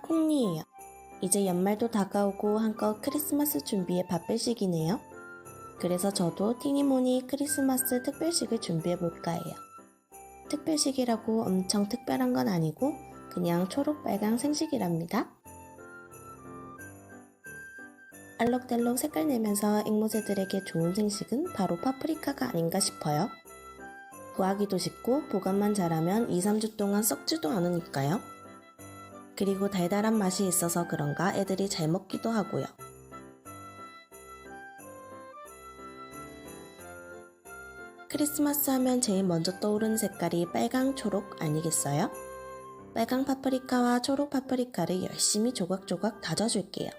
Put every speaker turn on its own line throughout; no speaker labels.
콩니예요. 이제 연말도 다가오고 한껏 크리스마스 준비에 바쁠 시기네요. 그래서 저도 티니모니 크리스마스 특별식을 준비해 볼까 해요. 특별식이라고 엄청 특별한 건 아니고 그냥 초록빨강 생식이랍니다. 알록달록 색깔 내면서 앵무새들에게 좋은 생식은 바로 파프리카가 아닌가 싶어요. 구하기도 쉽고 보관만 잘하면 2, 3주 동안 썩지도 않으니까요. 그리고 달달한 맛이 있어서 그런가 애들이 잘 먹기도 하고요. 크리스마스 하면 제일 먼저 떠오르는 색깔이 빨강, 초록 아니겠어요? 빨강 파프리카와 초록 파프리카를 열심히 조각조각 다져줄게요.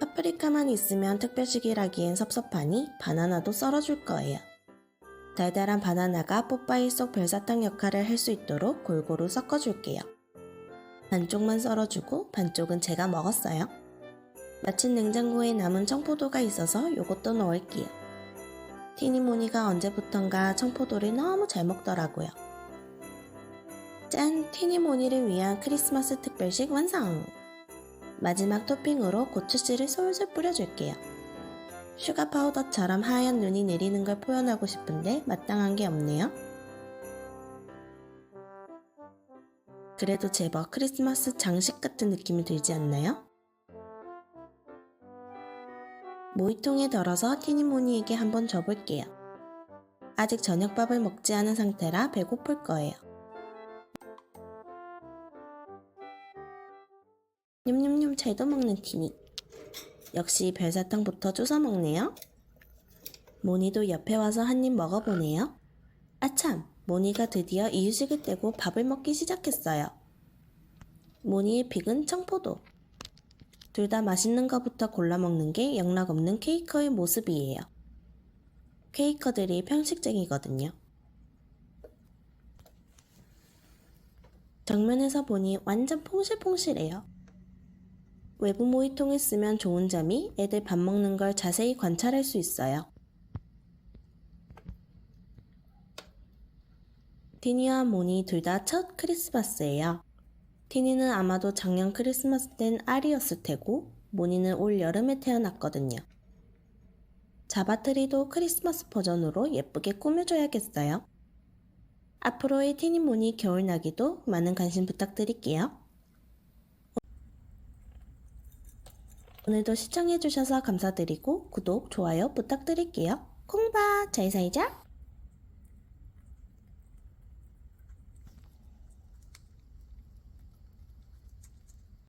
파프리카만 있으면 특별식이라기엔 섭섭하니 바나나도 썰어줄 거예요. 달달한 바나나가 뽀빠이 속 별사탕 역할을 할 수 있도록 골고루 섞어줄게요. 반쪽만 썰어주고 반쪽은 제가 먹었어요. 마침 냉장고에 남은 청포도가 있어서 요것도 넣을게요. 티니모니가 언제부턴가 청포도를 너무 잘 먹더라고요. 짠! 티니모니를 위한 크리스마스 특별식 완성! 마지막 토핑으로 고추씨를 솔솔 뿌려줄게요. 슈가 파우더처럼 하얀 눈이 내리는 걸 표현하고 싶은데 마땅한 게 없네요. 그래도 제법 크리스마스 장식 같은 느낌이 들지 않나요? 모이통에 덜어서 티니모니에게 한번 줘볼게요. 아직 저녁밥을 먹지 않은 상태라 배고플 거예요. 냠냠냠 잘도 먹는 티니. 역시 별사탕부터 쭈서 먹네요. 모니도 옆에 와서 한 입 먹어보네요. 아참, 모니가 드디어 이유식을 떼고 밥을 먹기 시작했어요. 모니의 픽은 청포도. 둘 다 맛있는 것부터 골라 먹는 게 영락 없는 케이커의 모습이에요. 케이커들이 편식쟁이거든요. 정면에서 보니 완전 퐁실퐁실해요. 외부 모이통에 쓰면 좋은 점이 애들 밥 먹는 걸 자세히 관찰할 수 있어요. 티니와 모니 둘 다 첫 크리스마스예요. 티니는 아마도 작년 크리스마스 땐 알이었을 테고 모니는 올 여름에 태어났거든요. 자바트리도 크리스마스 버전으로 예쁘게 꾸며줘야겠어요. 앞으로의 티니 모니 겨울나기도 많은 관심 부탁드릴게요. 오늘도 시청해주셔서 감사드리고 구독, 좋아요 부탁드릴게요. 콩바 잘 살자!